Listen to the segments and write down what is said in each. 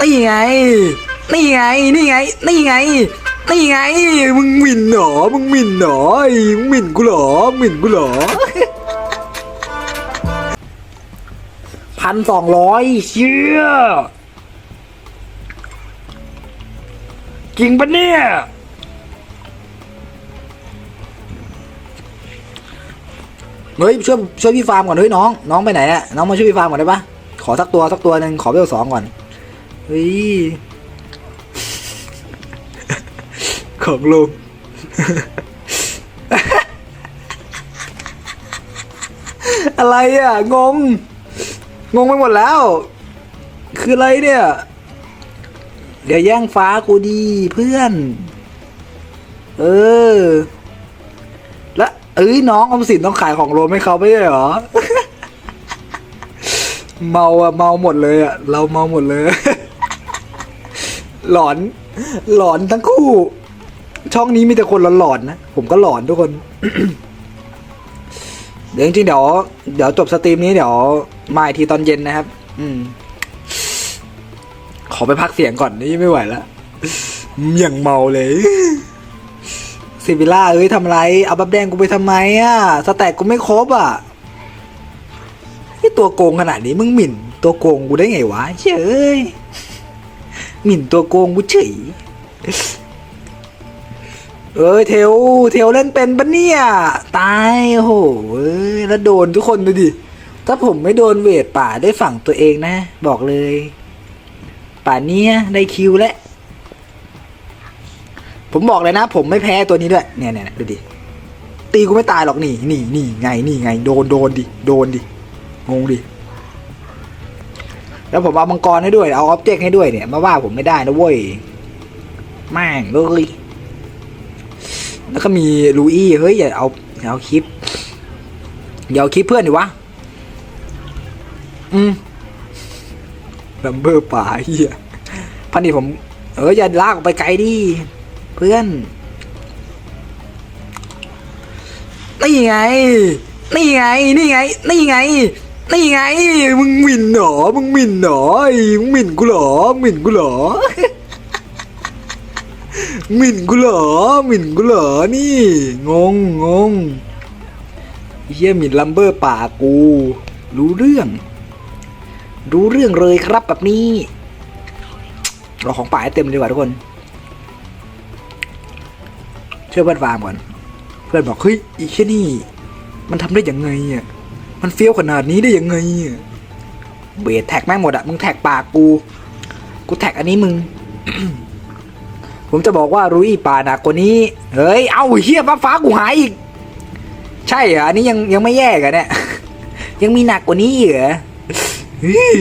นี่ไง นี่ไง นี่ไง นี่ไง นี่ไง มึงหมิ่นเหรอ มึงหมิ่นเหรอไอ้มึงหมิ่นกูเหรอหมิ่นกูเหรอพันสองร้อยเชี่ยจริงปะเนี่ย เฮ้ยช่วยช่วยพี่ฟาร์มก่อนเฮ้ยน้อง น้องไปไหนอะน้องมาช่วยพี่ฟาร์มก่อนได้ปะขอสักตัวสักตัวหนึ่งขอเวลสองก่อน เฮ้ย ของลุงอะไรอะ งง งงไปหมดแล้ว คืออะไรเนี่ย เดี๋ยวแย่งฟ้ากูดีเพื่อน เออ แล้วเอ้ยน้องออมสินต้องขายของโรมให้เขาไม่ใช่เหรอ เมาอะเมาหมดเลยอะเราเมาหมดเลย หลอน หลอนทั้งคู่ ช่องนี้มีแต่คนหลอนๆนะ ผมก็หลอนทุกคน เดี๋ยวจริงๆเดี๋ยวเดี๋ยวจบสตรีมนี้เดี๋ยวมาอีกทีตอนเย็นนะครับ อืม ขอไปพักเสียงก่อนนี่ไม่ไหวแล้วอย่างเมาเลยซิวิล่าเอ้ยทำไร เอาบับแดงกูไปทำไมอะ สแต็กกูไม่ครบอะนี่ตัวโกงขนาดนี้มึงหมิ่น ตัวโกงกูได้ไงวะเฉย หมิ่นตัวโกงกูเฉยเอ้ยเทวเทวเล่นเป็นปะเนี่ย ตายโอ้โหเอ้ยแล้วโดนทุกคนดูดิ ถ้าผมไม่โดนเวทป่าได้ฝั่งตัวเองนะ บอกเลย ป่านเนี้ยได้คิวแล้วผมบอกเลยนะ ผมไม่แพ้ตัวนี้ด้วย เนี่ยเนี่ยดูดิ ตีกูไม่ตายหรอกนี่นี่นี่ไงนี่ไง โดนโดนดิ โดนดิ งงดิ แล้วผมเอามังกรให้ด้วย เอาออบเจกต์ให้ด้วยเนี่ยมาว่าผมไม่ได้นะเว้ยแม่งเลยแล้วก็มีลูอี้เฮ้ยอย่าเอาอย่าเอาคลิปอย่าเอาคลิปเพื่อนดิวะอืมลัมเบอร์ป่าเฮียพันนี่ผมเอออย่าลากออกไปไกลดิเพื่อนนี่ไง นี่ไง นี่ไง นี่ไง นี่ไง มึงหมิ่นเหรอ มึงหมิ่นเหรอไอ้มึงหมิ่นกูเหรอหมิ่นกูเหรอ หมิ่นกูเหรอหมิ่นกูเหรอ นี่ งงงงเฮียหมิ่นลัมเบอร์ป่ากู รู้เรื่อง รู้เรื่องเลยครับแบบนี้เราของป่าให้เต็มดีกว่าทุกคน เชื่อเพื่อนฟาร์มก่อน เพื่อนบอกเฮ้ยอีแค่นี่ มันทำได้ยังไงอะ มันเฟี้ยวขนาดนี้ได้ยังไงเบสแท็กแม่งหมดอะมึงแท็กปากกู กูแท็กอันนี้มึง ผมจะบอกว่ารุยป่าหนักกว่านี้ เฮ้ย เอาเฮียฟ้าฟ้ากูหายอีก ใช่เหรอ อันนี้ยังยังไม่แย่กันเนี่ย ยังมีหนักกว่านี้เหรอเฮ้ย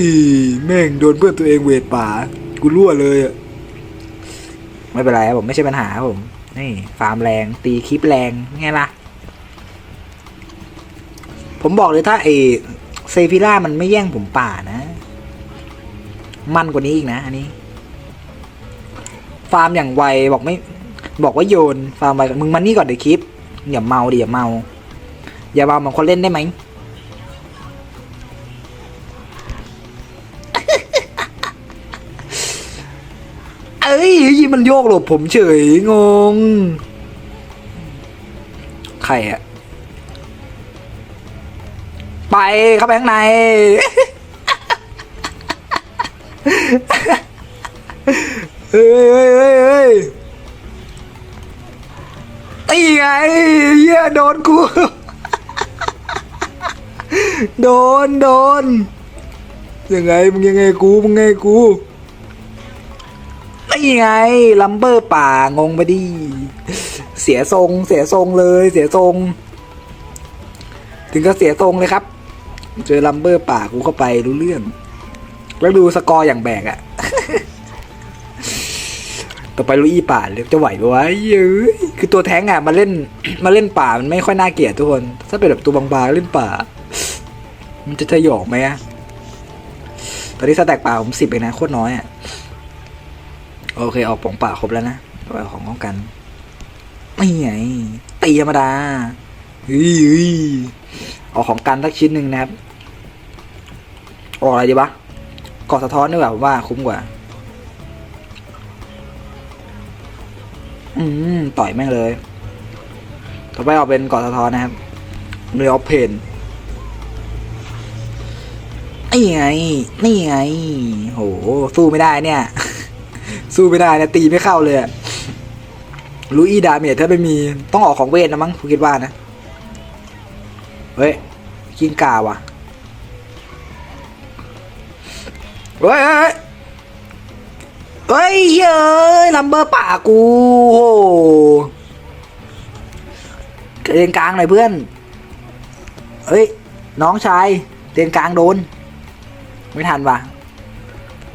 แม่งโดนเพื่อนตัวเองเวทป่า กูรั่วเลยอะไม่เป็นไรครับผมไม่ใช่ปัญหาครับผม นี่ ฟาร์มแรง ตีคลิปแรงไงล่ะ ผมบอกเลยถ้าไอเซฟิล่ามันไม่แย่งผมป่านะ มันกว่านี้อีกนะ อันนี้ ฟาร์มอย่างไวบอกไม่ บอกว่าโยน ฟาร์มไวมึงมันนี่ก่อนเดี๋ยวคลิปอย่าเมาดิอย่าเมา อย่าเมาเหมือนคนเล่นได้ไหมเอ้ยยี่มันโยกหลบผมเฉยงง ใครอะ ไปเข้าไปข้างใน เฮ้ยเฮ้ยเฮ้ยเฮ้ยตีไงเหี้ยโดนกู โดนโดนยังไงมึงยังไงกูมึงไงกูนี่ไงลัมเบอร์ป่างงไปดิเสียทรงเสียทรงเลย เสียทรง ถึงก็เสียทรงเลยครับ เจอลัมเบอร์ป่ากูเข้าไปรู้เรื่อง แล้วดูสกอร์อย่างแบกอะต่อไปลุยป่าเรียจะไหวปะวะเย้ยคือตัวแท้งอะมาเล่นมาเล่นป่ามันไม่ค่อยน่าเกลียดทุกคน ถ้าเป็นแบบตัวบางๆเล่นป่า มันจะจะหยอกไหมอะตอนนี้สแต็กป่าผมสิบเองนะโคตรน้อยอะโอเคออกปองป่าครบแล้วนะต่อไปของป้องกันไม่ไงตีธรรมดาเฮ้ย ออกของกันสักชิ้นหนึ่งนะครับ ออกอะไรดีวะกอสะท้อนนี่แบบว่าคุ้มกว่า อืมต่อยแม่งเลย ต่อไปเอาเป็นกอสะท้อนนะครับเรียอเพนนี่ไง นี่ไง โห สู้ไม่ได้เนี่ย สู้ไม่ได้เนี่ยตีไม่เข้าเลยลุยดาเมจถ้าไม่มี ต้องออกของเวทนะมั้งผมคิดว่านะ เฮ้ยกินกาว่ะเฮ้ยเฮ้ยเฮ้ยเฮ้ยลัมเบอร์ป่ากูโอ้โหเรียนกลางหน่อยเพื่อน เฮ้ย น้องชายเรียนกลางโดน ไม่ทันว่ะ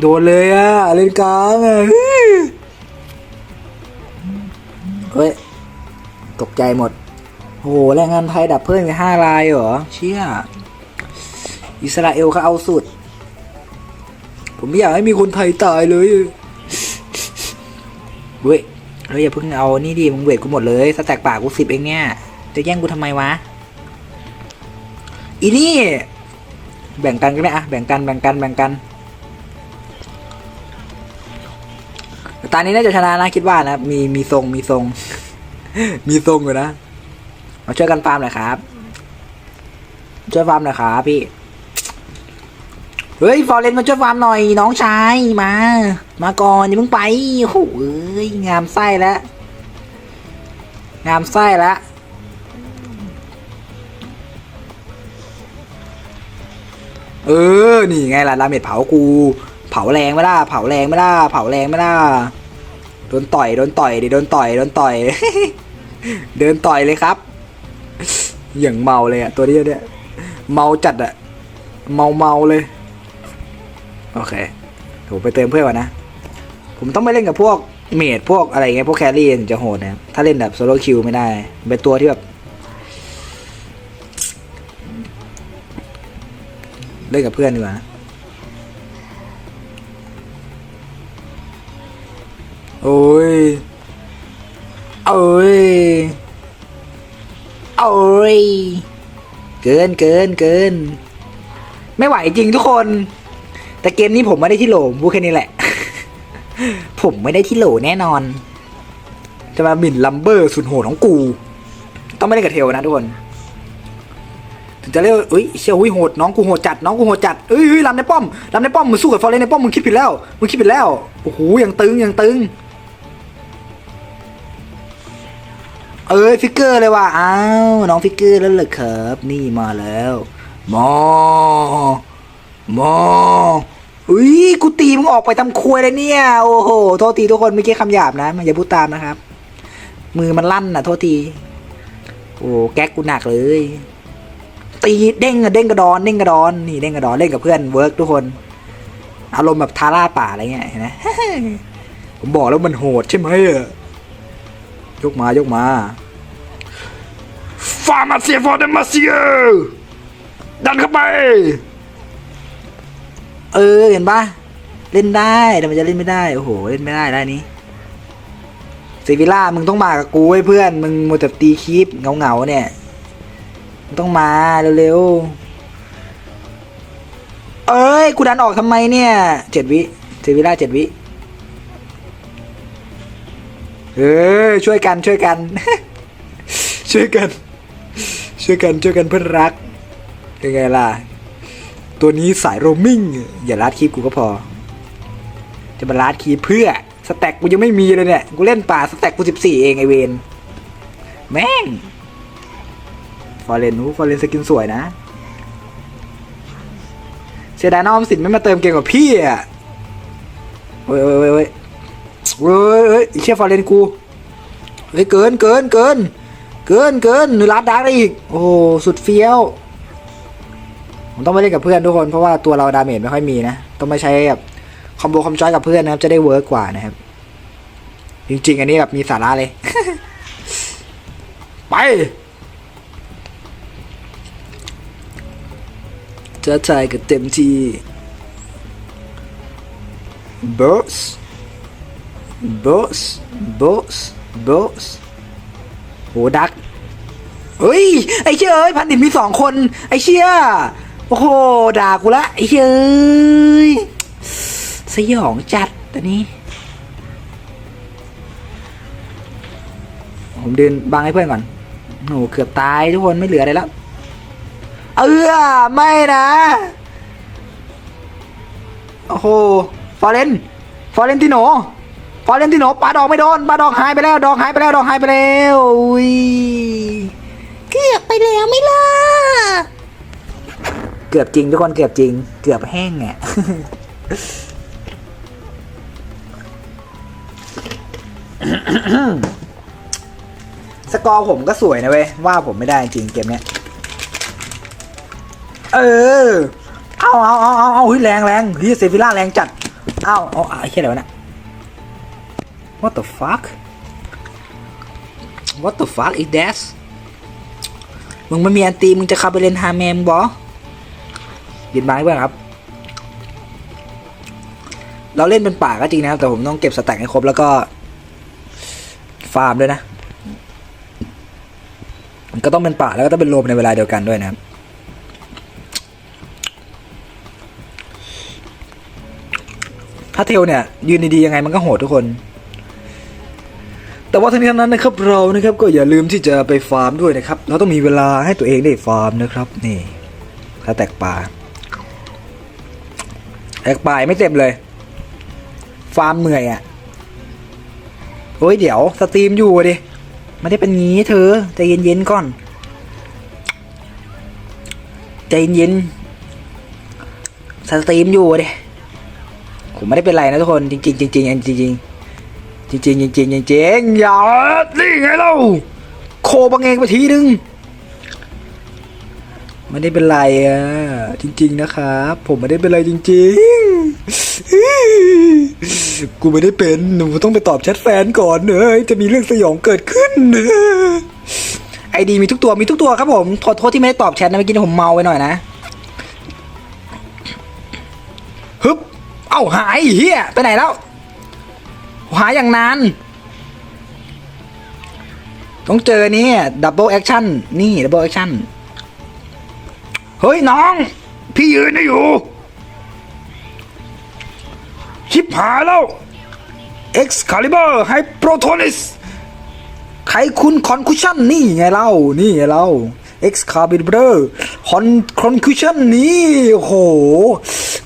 โดนเลยอะเล่นกลางอะเฮ้ย ตกใจหมด โหแรงงานไทยดับเพิ่มไปห้ารายเหรอ เชี่ย อิสราเอลเขาเอาสุด ผมไม่อยากให้มีคนไทยตายเลยเว้ยเฮ้ยอย่าเพิ่งเอานี่ดิมึงเวทกูหมดเลยสแต็กปากกูสิบเองเนี่ย จะแย่งกูทำไมวะ อีนี่ แบ่งกันก็ได้อะแบ่งกันแบ่งกันแบ่งกันแต่ตอนนี้น่าจะชนะนะคิดว่านะ มีมีทรงมีทรง มีทรงอยู่นะ มาช่วยกันฟาร์มหน่อยครับ ช่วยฟาร์มหน่อยครับพี่ เฮ้ยฟอร์เรนมาช่วยฟาร์มหน่อยน้องชายมา มาก่อนอย่าเพิ่งไปโอ้อยงามไส้แล้วงามไส้แล้วเออ นี่ไงล่ะดาเมจเผากู เผาแรงไม่ล่ะเผาแรงไม่ล่ะเผาแรงไม่ล่ะโดนต่อย โดนต่อยดิโดนต่อย โดนต่อย เดินต่อยเลยครับ อย่างเมาเลยอะตัวนี้เนี่ยเมาจัดอะเมาเมาเลย โอเคผมไปเติมเพื่อนก่อนนะ ผมต้องไปเล่นกับพวกเมดพวกอะไรเงี้ยพวกแครี่ถึงจะโหดนะถ้าเล่นแบบโซโล่คิวไม่ได้ เป็นตัวที่แบบเล่นกับเพื่อนดีกว่าโอ้ยโอ้ย โอ้ย เกินเกินเกิน ไม่ไหวจริงทุกคน แต่เกมนี้ผมไม่ได้ที่โหลพูดแค่นี้แหละ ผมไม่ได้ที่โหลแน่นอน จะมาหมิ่นลัมเบอร์สุดโหดของกู ต้องไม่ได้กับเทลนะทุกคนถึงจะเรียกเอ้ยเชี่ยหุ้ยโหดน้องกูโหดจัดน้องกูโหดจัดเอ้ยเฮ้ยลำในป้อมลำในป้อมมึงสู้กับฟอร์เรนในป้อมมึงคิดผิดแล้วมึงคิดผิดแล้วโอ้โหยังตึงยังตึง เอ้ยฟิกเกอร์เลยว่ะอ้าวน้องฟิกเกอร์แล้วเหรอครับ นี่มาแล้วมอมออุ้ยกูตีมึงออกไปทำครัวเลยเนี่ย โอ้โหโทษทีทุกคนไม่ใช่คำหยาบนะมันอย่าพูดตามนะครับ มือมันลั่นนะโทษที โอ้แก๊กกูหนักเลย ตีเด้งอะเด้งกระดอนเด้งกระดอนนี่เด้งกระดอนเล่นกับเพื่อนเวิร์กทุกคน อารมณ์แบบทาร่าป่าอะไรเงี้ยเห็นไหมผมบอกแล้วมันโหดใช่ไหมอะ ยกมายกมาฟาร์มาเซียฟอร์เดมาเซียดันเข้าไป เออเห็นปะเล่นได้แต่มันจะเล่นไม่ได้ โอ้โห เล่นไม่ได้ได้นี้เซวิล่ามึงต้องมากับกูไว้เพื่อน มึงมัวแต่ตีคีปเงาๆเนี่ยมึงต้องมาเร็วๆ เอ้ย กูดันออกทำไมเนี่ยเจ็ดวิเซวิล่าเจ็ดวิ เออช่วยกันช่วยกัน ช่วยกัน ช่วยกันช่วยกันเพื่อนรักยังไงล่ะ ตัวนี้สายโรมมิ่ง อย่าลาดคีบกูก็พอ จะมาลาดคีบเพื่อสแต็กกูยังไม่มีเลยเนี่ย กูเล่นป่าสแต็กกูสิบสี่เองไอเวนแม่งฟอร์เรนนูฟอร์เรนสกินสวยนะเสียดายน้องอมสินไม่มาเติมเก่งกว่าพี่อะเว้ยเว้ยเว้ย เว้ยเว้ยเว้ยไอ้เชี่ยฟอร์เรนกูเฮ้ยเกินเกินเกินเกินเกินหนูรัดดาร์กได้อีก โอ้สุดเฟี้ยว ผมต้องไปเล่นกับเพื่อนทุกคนเพราะว่าตัวเราดาเมจไม่ค่อยมีนะ ต้องมาใช้แบบคอมโบคอมจอยกับเพื่อนนะครับ จะได้เวิร์กกว่านะครับ จริง ๆ อันนี้แบบมีสาระเลย ไปจะจ่ายกันเต็มที่บ อสบอสบอสบอสโหดักเฮ้ย ไอ้เชี่ยเอ้ยพันดิตมีสองคน ไอ้เชี่ยโอ้โห ด่ากูละไอ้เชี่ยเอ้ยสยองจัดอันนี้ ผมเดินบังให้เพื่อนก่อนโอ้โหเกือบตายทุกคนไม่เหลืออะไรแล้ว เออไม่นะ โอ้โห ฟอเรน ฟอเรนติโน ฟอเรนติโนปาดอกไม่โดนปาดอกหายไปแล้ว ดอกหายไปแล้ว ดอกหายไปแล้วอุ้ยเกือบไปแล้วไม่ล่ะ เกือบจริงทุกคนเกือบจริง เกือบแห้งอะสกอร์ผมก็สวยนะเว้ย ว่าผมไม่ได้จริงเกมเนี้ย เออ เอาเอาเอาเอาเอาเฮ้ยแรงแรงเฮ้ยเซฟิล่าแรงจัด เอาเอาไอ้เหี้ยอะไรวะเนะ What the fuck What the fuck is that มึงไม่มีอันตีมึงจะเข้าไปเล่นฮาแมมบอยินไม้เพื่อนครับ เราเล่นเป็นป่าก็จริงนะครับ แต่ผมต้องเก็บสแต็กให้ครบแล้วก็ ฟาร์มด้วยนะมันก็ต้องเป็นป่าแล้วก็ต้องเป็นโลมในเวลาเดียวกันด้วยนะครับถ้าเทลเนี่ย ยืนดีๆยังไงมันก็โหดทุกคน แต่ว่าทั้งนี้ทั้งนั้นนะครับเรานะครับก็อย่าลืมที่จะไปฟาร์มด้วยนะครับ เราต้องมีเวลาให้ตัวเองได้ฟาร์มนะครับนี่ถ้าแตกป่าแตกป่ายไม่เต็มเลย ฟาร์มเหนื่อยอะ่ะโอ้ยเดี๋ยวสตรีมอยู่ดิไม่ได้เป็นงี้เธอใจเย็นๆก่อนใจเย็นๆสตรีมอยู่ดิผมไม่ได้เป็นไรนะทุกคนจริงๆจริงๆจริงๆ จริงจริงจริงจริงจริงอย่านี่ไงเราโคบังเองไปทีนึงไม่ได้เป็นไรอะจริง ๆนะครับ ผมไม่ได้เป็นไรจริง ๆ กูไม่ได้เป็นหนูต้องไปตอบแชทแฟนก่อนเนอะจะมีเรื่องสยองเกิดขึ้นไอดีมีทุกตัวมีทุกตัวครับผมขอโทษที่ไม่ได้ตอบแชทนะเมื่อกี้ผมเมาไปหน่อยนะฮึบเอ้าหายเฮียไปไหนแล้ว หายอย่างนานต้องเจอนี่ดับเบิลแอคชั่นนี่ดับเบิลแอคชั่นเฮ้ยน้อง พี่ยืนได้อยู่ ชิบหายแล้ว Excalibur Hyprotonis ไขคุณคอนคูชั่นนี่ไงเล่า นี่ไงเล่า Excalibur คอนคอนคูชั่นนี่โอ้โห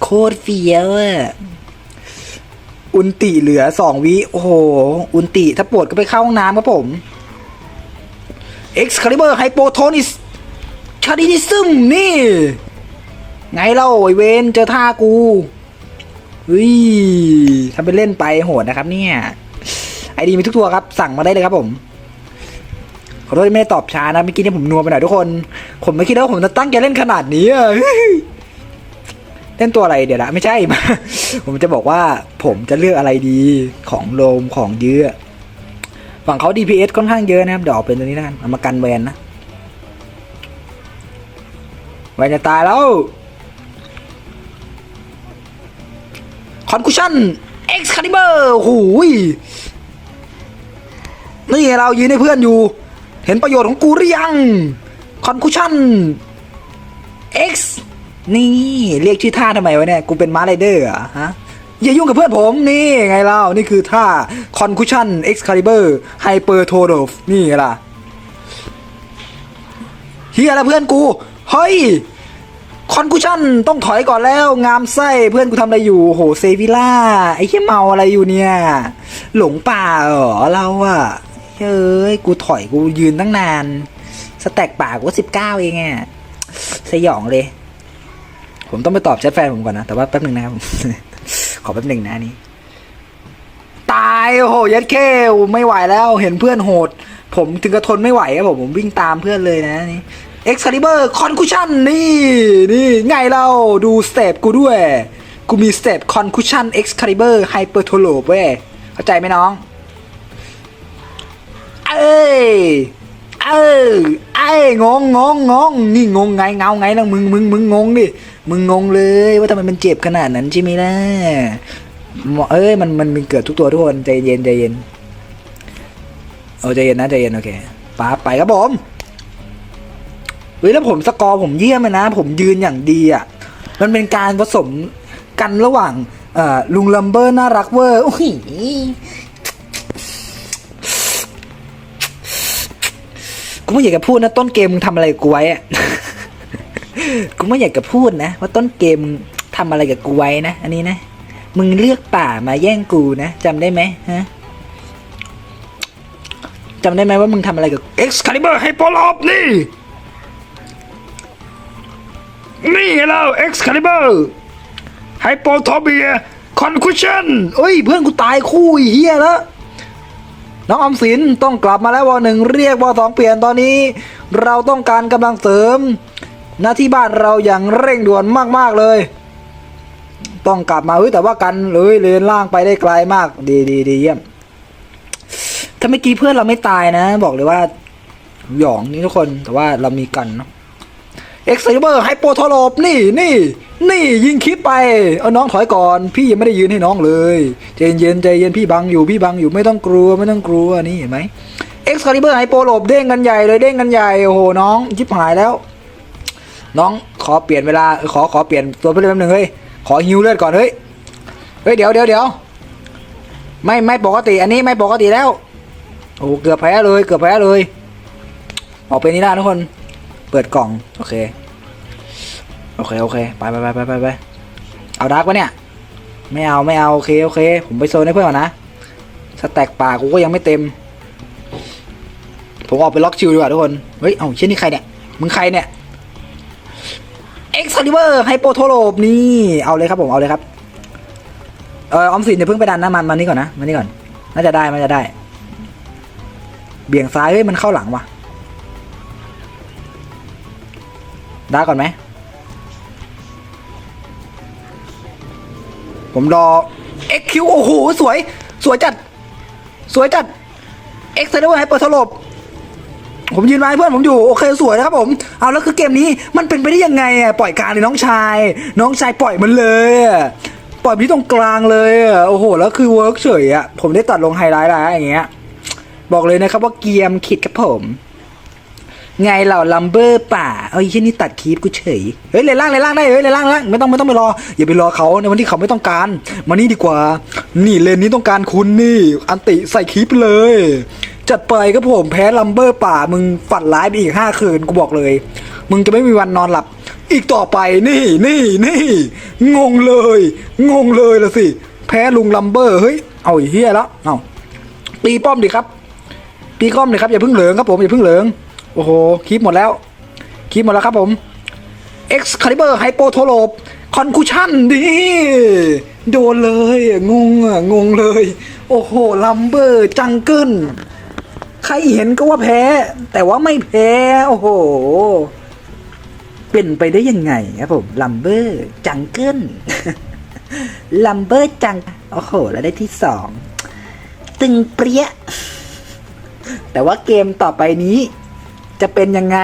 โคตรเฟี้ยวอะ อุนติเหลือสองวิ โอ้โห อุนติถ้าปวดก็ไปเข้าห้องน้ำครับผม Excalibur Hypotonis ชาดินิซึมนี่ ไงเล่าไอเวนเจอท่ากูเฮ้ยทำเป็นเล่นไปโหดนะครับเนี่ย ไอดีมีทุกตัวครับ สั่งมาได้เลยครับผมขอโทษที่ไม่ได้ตอบช้านะเมื่อกี้นี่ผมนัวไปหน่อยทุกคน ผมไม่คิดว่าผมจะตั้งใจเล่นขนาดนี้อะ ล่นตัวอะไรเดี๋ยวนะไม่ใช่ ผมจะบอกว่าผมจะเลือกอะไรดีของโลมของเยอะฝั่งเขา DPS ค่อนข้างเยอะนะครับเดี๋ยวเอาเป็นตัวนี้แล้วกันเอามากันแวนนะแวนจะตายแล้วคอนคูชั่นเอ็กซ์คาลิเบอร์หูยนี่เรายืนให้เพื่อนอยู่ เห็นประโยชน์ของกูหรือยังคอนคูชั่น X นี่เรียกชื่อท่าทำไมวะเนี่ย กูเป็นมาร์ไรเดอร์อะฮะ อย่ายุ่งกับเพื่อนผมนี่ไงเล่า นี่คือท่า Concussion Excalibur Hyper t o d o f นี่ไงล่ะเฮียแล้วเพื่อนกู เฮ้ยคอนคูชั่นต้องถอยก่อนแล้ว งามไส้เพื่อนกูทำอะไรอยู่โหเซวิล่า ไอ้เหี้ยเมาอะไรอยู่เนี่ย หลงป่าเหรอเราอะเฮ้ย กูถอยกูยืนตั้งนาน สแต็กป่ากูสิบเก้าเองอะสยองเลย ผมต้องไปตอบแชทแฟนผมก่อนนะ แต่ว่าแป๊บหนึ่งนะครับ ขอแป๊บหนึ่งนะนี้ตายโอ้โหยัดเคไม่ไหวแล้วเห็นเพื่อนโหด ผมถึงกระทนไม่ไหวครับผมผมวิ่งตามเพื่อนเลยนะนี่ Excalibur Concussion นี่นี่ไงเราดูสเตปกูด้วย กูมีสเต็ป Concussion Excalibur Hyper t o l o เว้ยเข้าใจไหมน้อง เอ้ยเออไอ้งงงงงงนี่งงไงเงาไงนะมึงมึงมึงงงดิ มึงงงเลยว่าทำไมมันเจ็บขนาดนั้นใช่ไหมล่ะเอ้ยมันมันมันเกิดทุกตัวทุกคนใจเย็นใจเย็นโอ้ใจเย็นนะใจเย็นโอเคป้าไปครับผมเฮ้ยแล้วผมสกอร์ผมเยี่ยมเลยนะ ผมยืนอย่างดีอะมันเป็นการผสมกันระหว่างเอ่อลุงลัมเบอร์น่ารักเวอร์โอ้ยไม่อยากจะพูดนะต้นเกมมึงทำอะไรกูไว้อะ กูไม่อยากจะพูดนะ ว่าต้นเกมมึงทำอะไรกับกูไว้นะ อันนี้นะ มึงเลือกป่ามาแย่งกูนะจำได้ไหมฮะจำได้ไหมว่ามึงทำอะไรกับ Excalibur ให้ปลอบนี่ นี่ไงเรา Excalibur ไฮโปโทเบียคอนคูชันเอ้ย เพื่อนกูตายคู่ไอ้เฮียแล้ว น้องออมสินต้องกลับมาแล้ววอหนึ่งเรียกวอสองเปลี่ยนตอนนี้ เราต้องการกำลังเสริม หน้าที่บ้านเราอย่างเร่งด่วนมากๆเลย ต้องกลับมาเฮ้ยแต่ว่ากันเลยเลนล่างไปได้ไกลมาก ดีดีดีเยี่ยม ถ้าเมื่อกี้เพื่อนเราไม่ตายนะ บอกเลยว่า หยองนี่ทุกคนแต่ว่าเรามีกันเนาะเอ็กซ์เบอร์ไฮโปโทโลบนี่นี่นี่ยิงคลิปไป เอาน้องถอยก่อน พี่ยังไม่ได้ยืนให้น้องเลยใจเย็นใจเย็นพี่บังอยู่พี่บังอยู่ไม่ต้องกลัวไม่ต้องกลัวนี่เห็นไหมเอ็กซ์คาลิเบอร์ไฮโปโลบเด้งกันใหญ่เลยเด้งกันใหญ่โอ้โหน้องชิบหายแล้ว น้องขอเปลี่ยนเวลาขอขอเปลี่ยนตัวไปเลยแป๊บนึงเฮ้ยขอฮิวเลือดก่อนเฮ้ยเฮ้ยเดี๋ยวเดี๋ยวเดี๋ยวไม่ไม่ปกติ อันนี้ไม่ปกติแล้วโอ้เกือบแพ้เลยเกือบแพ้เลย ออกไปนี่ได้ทุกคน เปิดกล่องโอเคโอเคโอเคไปไปไปไปไปไปเอาดาร์กปะเนี่ย ไม่เอาไม่เอาโอเคโอเค ผมไปโซนให้เพื่อนก่อนนะสแต็กป่ากกูก็ยังไม่เต็ม ผมออกไปล็อกชิวดีกว่าทุกคนเฮ้ยเอ้าเช่นนี่ใครเนี่ยมึงใครเนี่ย เอ็กซ์ลิเวอร์ไฮโปโทโลบนี่เอาเลยครับผมเอาเลยครับเออออมสินอย่าเพิ่งไปดันนะมันมานี่ก่อนนะมานี่ก่อน น่าจะได้น่าจะได้ เบี่ยงซ้ายเฮ้ยมันเข้าหลังว่ะได้ก่อนไหมผมรอ XQ โอ้โหสวย สวยจัด สวยจัด X เซอร์ให้เปิดสลบ ผมยืนไว้เพื่อนผมอยู่โอเคสวยนะครับผมเอาแล้วคือเกมนี้มันเป็นไปได้ยังไงอะปล่อยกลางเลยน้องชาย น้องชายปล่อยมันเลยปล่อยที่ตรงกลางเลยอะโอ้โหแล้วคือเวิร์กเฉยอะผมได้ตัดลงไฮไลท์แล้วอย่างเงี้ย บอกเลยนะครับว่าเกียมคิดครับผม ไงเหล่าลัมเบอร์ป่าเอาไอ้ที่นี่ตัดคลิปกูเฉยเฮ้ยเลยล่างเลยล่างได้เฮ้ยเลยล่างเลยล่างไม่ต้องไม่ต้องไปรอ อย่าไปรอเขาในวันที่เขาไม่ต้องการ มานี่ดีกว่า นี่เลนนี้ต้องการคุณนี่ อันติใส่คลิปเลย จัดไปครับผมแพ้ลัมเบอร์ป่า มึงฝันร้ายไปอีกห้าคืนกูบอกเลย มึงจะไม่มีวันนอนหลับ อีกต่อไปนี่นี่นี่งงเลย งงเลยละสิ แพ้ลุงลัมเบอร์เฮ้ยเอาไอ้เฮียแล้วเอาตีป้อมดิครับตีก้อมเลยครับอย่าเพิ่งเหลืองครับผมอย่าเพิ่งเหลืองโอ้โหคลิปหมดแล้วคลิปหมดแล้วครับผม Excalibur Hypo t o l o b Concussion ดิโดนเลยงงอะงงเลย โอ้โหลัมเบอร์จังเกิล ใครเห็นก็ว่าแพ้ แต่ว่าไม่แพ้ โอ้โห เป็นไปได้ยังไงครับผมลัมเบอร์จังเกิลลัมเบอร์จัง โอ้โห แล้วได้ที่สอง ตึงเปรี้ย แต่ว่าเกมต่อไปนี้ จะเป็นยังไง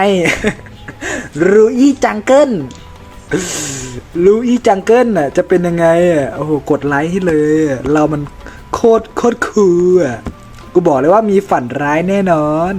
รูอี้จังเกิลรูอี้จังเกิลน่ะ จะเป็นยังไงอะ โอ้โห กดไลค์ให้เลย เรามันโคตรโคตรคูลอะ กูบอกเลยว่ามีฝันร้ายแน่นอน